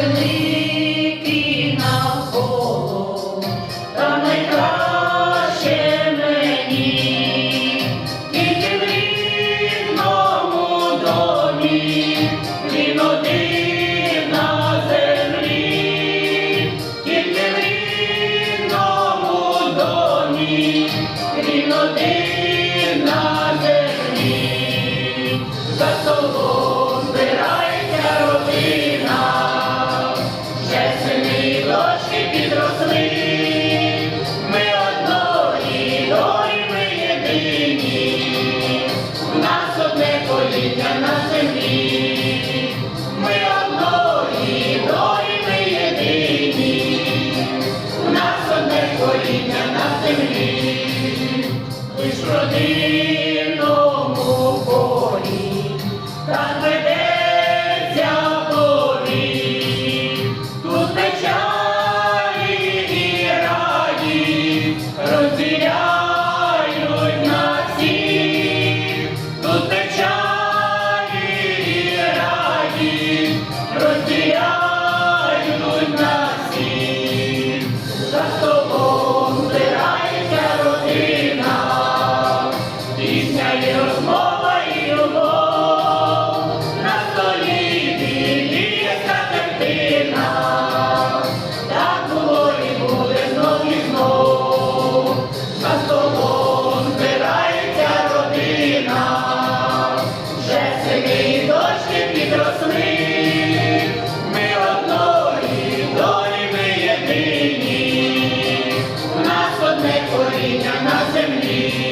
великий навколо, та найкраще мені, тільки в рідному на землі, тільки в на землі, за собою. підросли, ми одної долі, ми єдині, у нас одне поліття на землі, ми одної долі, ми єдині, у нас одне поліття на землі, лиш родинному полі, так ми Rodrigo. နာစေမနီ